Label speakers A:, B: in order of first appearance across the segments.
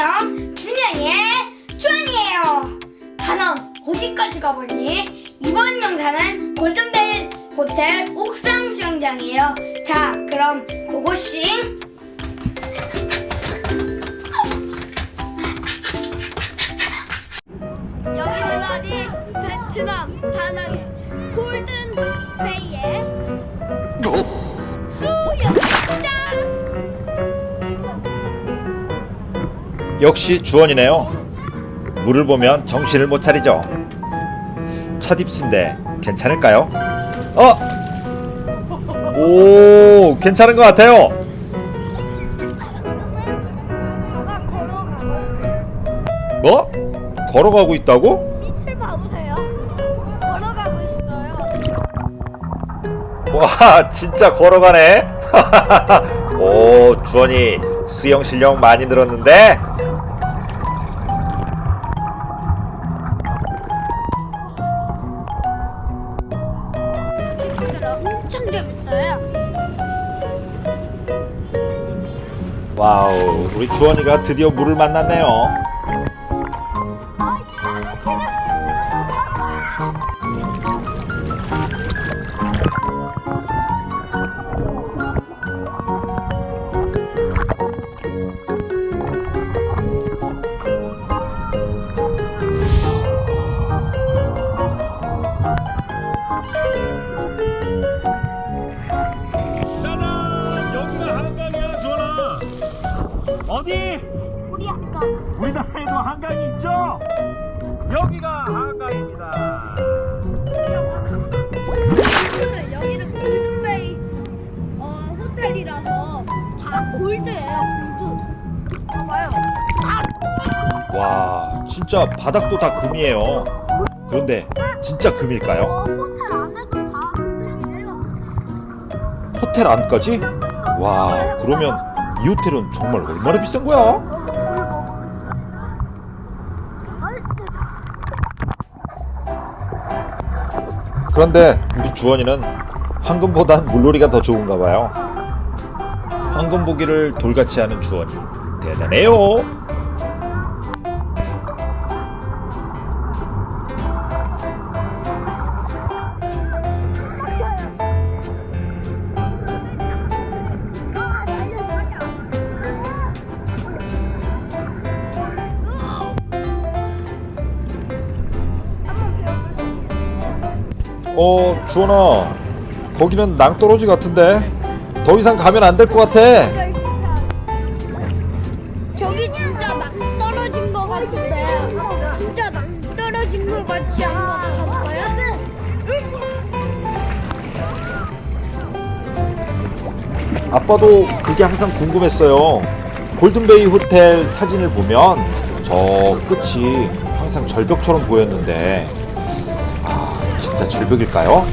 A: 안녕 준영이의 준이에요. 단원 어디까지 가보니? 이번 영상은 골든벨 호텔 옥상 수영장이에요. 자 그럼 고고씽 여기는 어디? 베트남 다낭의 골든베이의 어? 수영
B: 역시 주원이네요. 물을 보면 정신을 못 차리죠. 첫 입수인데 괜찮을까요? 어? 오, 괜찮은 것 같아요. 뭐? 걸어가고 있다고?
A: 밑을 봐보세요. 걸어가고 있어요.
B: 와, 진짜 걸어가네. 오, 주원이 수영 실력 많이 늘었는데?
A: 엄청 재밌어요.
B: 와우, 우리 주원이가 드디어 물을 만났네요.
C: 어디?
A: 우리 아까
C: 우리나라에도 한강이 있죠? 여기가 한강입니다.
A: 친구들 여기는 골든베이 어, 호텔이라서 다 골드예요. 골드. 봐봐요.
B: 와, 진짜 바닥도 다 금이에요. 그런데 진짜 금일까요?
A: 어, 호텔 안에도 다 골드예요.
B: 호텔 안까지? 와, 그러면 이 호텔은 정말 얼마나 비싼 거야? 그런데 우리 주원이는 황금보단 물놀이가 더 좋은가 봐요. 황금 보기를 돌같이 하는 주원이 대단해요. 어, 주원아, 거기는 낭떠러지 같은데 더 이상 가면 안 될 것 같아.
A: 저기 진짜 낭 떨어진 거 같은데 진짜 낭 떨어진 거 같지 한번 가볼까요?
B: 아빠도 그게 항상 궁금했어요. 골든베이 호텔 사진을 보면 저 끝이 항상 절벽처럼 보였는데 아 진짜 절벽일까요?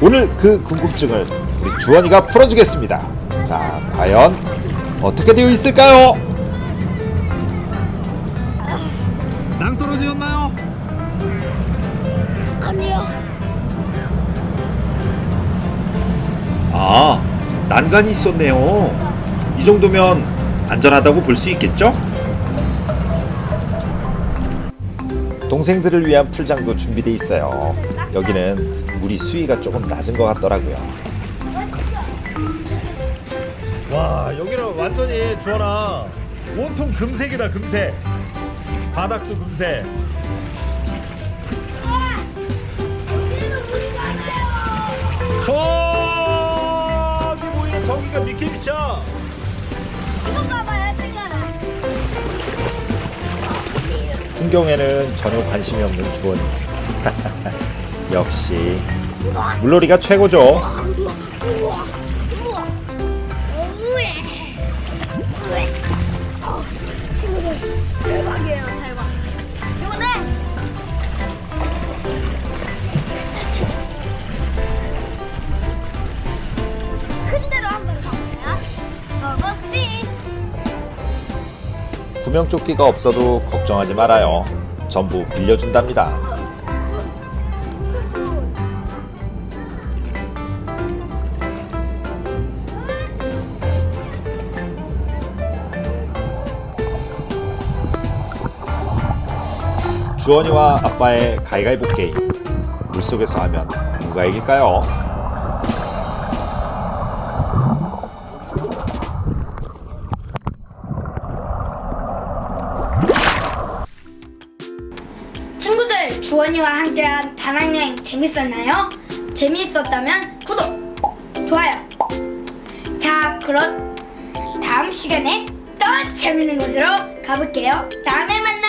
B: 오늘 그 궁금증을 우리 주원이가 풀어주겠습니다. 자 과연 어떻게 되어 있을까요?
C: 낭떠러지였나요?
A: 아니요.
B: 아 난간이 있었네요. 이 정도면 안전하다고 볼 수 있겠죠? 동생들을 위한 풀장도 준비돼 있어요. 여기는 물이 수위가 조금 낮은 것 같더라고요.
C: 와, 여기는 완전히 주원아. 온통 금색이다, 금색. 바닥도 금색. 저기 보이는 저기가 미케비차.
A: 이거 봐봐요,
B: 풍경에는 전혀 관심이 없는 주원이. 역시 물놀이가 최고죠. 구명조끼가 없어도 걱정하지 말아요. 전부 빌려준답니다. 주원이와 아빠의 가위가위보 게임 물속에서 하면 누가 이길까요?
A: 친구들 주원이와 함께한 다낭여행 재밌었나요? 재미있었다면 구독, 좋아요. 자 그럼 다음 시간에 또 재밌는 곳으로 가볼게요. 다음에 만나요.